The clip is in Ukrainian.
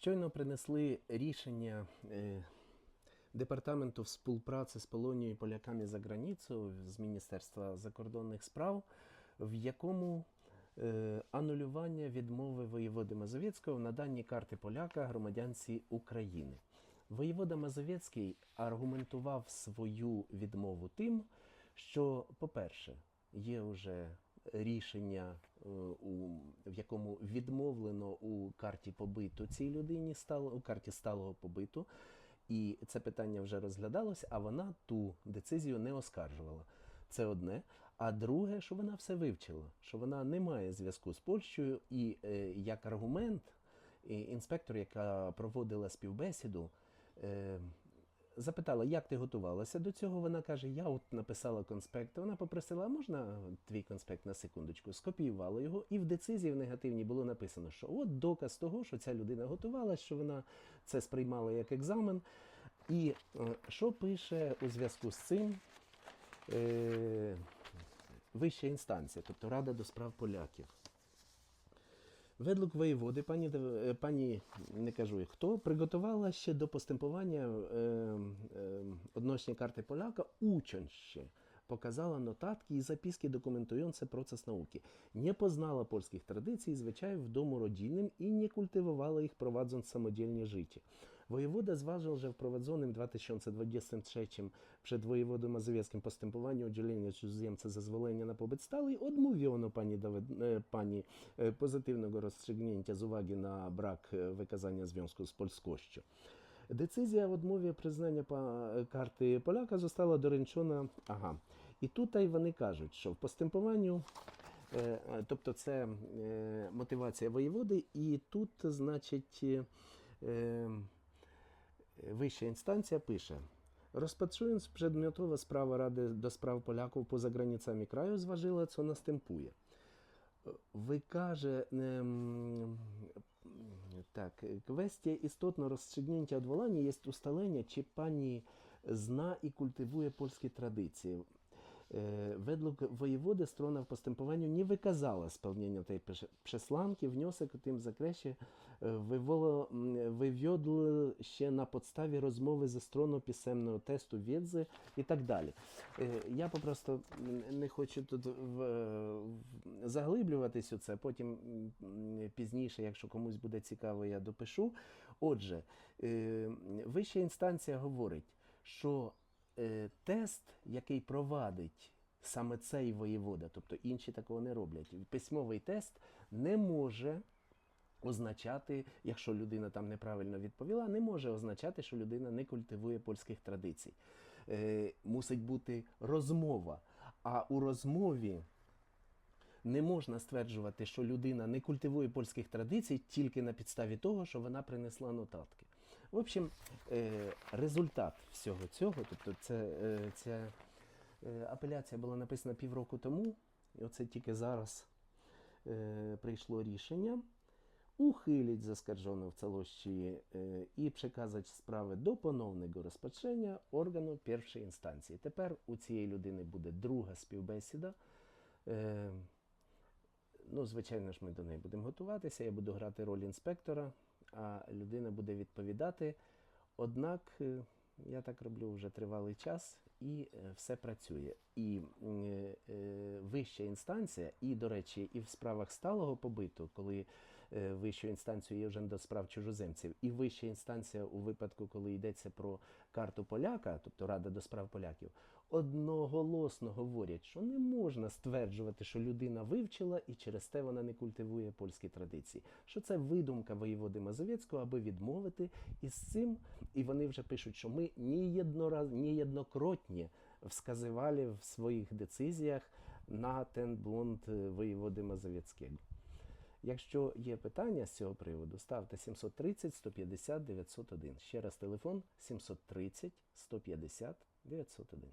Щойно принесли рішення е, Департаменту співпраці з Полонією і поляками за границю з Міністерства закордонних справ, в якому е, анулювання відмови воєводи Мазовецького в наданні карти поляка громадянці України. Воєвода Мазовецький аргументував свою відмову тим, що, по-перше, є вже рішення, е, в якому відмовлено у карті побиту цій людині, стало, у карті сталого побиту, і це питання вже розглядалося, а вона ту децизію не оскаржувала. Це одне. А друге, що вона все вивчила, що вона не має зв'язку з Польщею, і е, як аргумент, інспектор, яка проводила співбесіду, е, запитала, як ти готувалася до цього. Вона каже: Я от написала конспект. Вона попросила, можна твій конспект на секундочку? Скопіювала його, і в децизії в негативній було написано, що от доказ того, що ця людина готувалася, що вона це сприймала як екзамен. І е, що пише у зв'язку з цим е, вища інстанція, тобто Рада до справ поляків. Ведлук воєводи, пані, е, пані не кажу хто, приготувала ще до постępowania e, e, odnośnie karty Polaka, ucząc się, pokazała notatki i zapiski dokumentujące proces nauki. Nie poznała polskich tradycji i zwyczajów w domu rodzinnym i nie kultywowała ich że w prowadzonym w 2023 przed wojewodą mazowieckim postępowaniu udzielenia cudzoziemca zezwolenia na pobyt stały odmówiono pani, Dawid- e, pani e, pozytywnego rozstrzygnięcia z uwagi na brak e, wykazania związku z polskością. Decyzja o odmowie признання карти поляка została доручена. Ага. І тут вони кажуть, що в е, е, тобто це е, мотивація воєводи, і тут, значить, е, е, instancja pisze, rozpatrując przedmiotowo sprawę Rady do Spraw Polaków poza granicami kraju, zważyła, co następuje. Wykaże em, tak, kwestia istotna rozstrzygnięcia odwołania jest ustalenie, czy pani zna i kultywuje polskie tradycje. E, Według wojewody strona w postępowaniu nie wykazała spełnienia tej prze- przesłanki. Wniosek w tym zakresie e, wywoła, m, wywiódł się na podstawie rozmowy ze stroną pisemnego testu wiedzy i tak dalej. Е, Я попросту не хочу тут в, в- заглиблюватись у це. Потім пізніше, якщо комусь буде цікаво, я допишу. Отже, е, вища інстанція говорить, що е, тест, який провадить саме цей воєвода, тобто інші такого не роблять, письмовий тест не може означати, якщо людина там неправильно відповіла, не може означати, що людина не культивує польських традицій. Е, мусить бути розмова. А у розмові не можна стверджувати, що людина не культивує польських традицій тільки на підставі того, що вона принесла нотатки. В общем, е, результат всього цього, тобто це, е, ця е, апеляція була написана півроку тому, і оце тільки зараз прийшло рішення. Zaskarżoną w całości e, i przekazać sprawę do ponownego rozpatrzenia organu pierwszej instancji. Тепер у цієї людини буде друга співбесіда. Ну, звичайно ж, ми до неї будемо готуватися. Я буду грати роль інспектора, а людина буде відповідати. Однак е, я так роблю вже тривалий час і е, все працює. І е, вища інстанція, і, до речі, і в справах сталого побиту, коли вищою інстанцією є вже до справ чужоземців, і вища інстанція у випадку, коли йдеться про карту поляка, тобто Рада до справ поляків, одноголосно говорять, що не можна стверджувати, що людина вивчила і через те вона не культивує польські традиції. Що це видумка воєводи Мазовецького, аби відмовити із цим. І вони вже пишуть, що ми неєднокротні wskazywali w swoich decyzjach на ten błąd е, воєводи Мазовецького. Якщо є питання з цього приводу, ставте 730 150 901. Ще раз телефон 730 150 901.